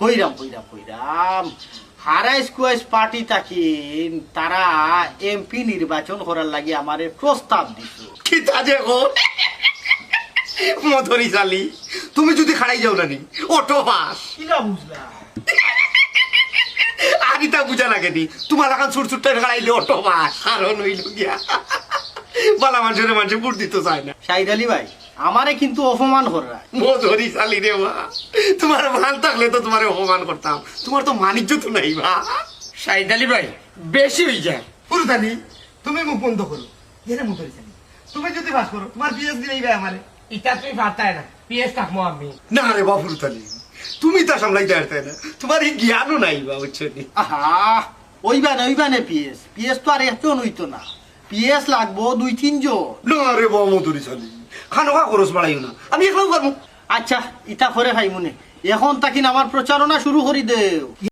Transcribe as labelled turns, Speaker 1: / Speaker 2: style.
Speaker 1: হইরাম হইরাম হইরাম। হারাইস কুয়াইস party তাকিন তারা MP নির্বাচন করার লাগি আমারে প্রস্তাব দিছ।
Speaker 2: কি তাজে মধুরি চালি তুমি যদি খাড়াই যাও না নি অটো পাস
Speaker 1: কিনা বুঝলা?
Speaker 2: আগে তা বুঝা লাগে নি তোমার এখন ছুট ছুটটা খাড়াইলে অটো পাস কারণ হইল গিয়া। বালা মানুষের মানুষে বুট দিতে চায় না।
Speaker 1: শাহিদ আলী ভাই আমারে কিন্তু অপমান করা
Speaker 2: মধুরি চালি রে মা। তোমার ভালো থাকলে তো তোমার অপমান করতাম। তোমার তো মানিজ্য তো নাই মা।
Speaker 3: শাহিদ আলী ভাই বেশি হয়ে যায়।
Speaker 2: তুমি মুখ বন্ধ করো। এরে চালি তুমি যদি বাস করো তোমার বিএস দিলেই ভাই আমারে।
Speaker 3: ইটা তুমি না। পিএস থাকব আমি।
Speaker 2: না রে বা ফুরুদানি তুমি তা সামলাইতে পারতে না। তোমার এই জ্ঞানও নাই বা বুঝছ নি?
Speaker 1: আহা ওইবানে ওইবানে পিএস। পিএস তো আর একজন হইতো না। পিএস লাগবো দুই তিনজন।
Speaker 2: না রে বা মধুরি চালি খানো খা খরচ বাড়াইও না। আমি একলাও পারব।
Speaker 1: আচ্ছা ইটা করে ভাই মনে। এখন তাকিন আমার প্রচারণা শুরু করি দেও।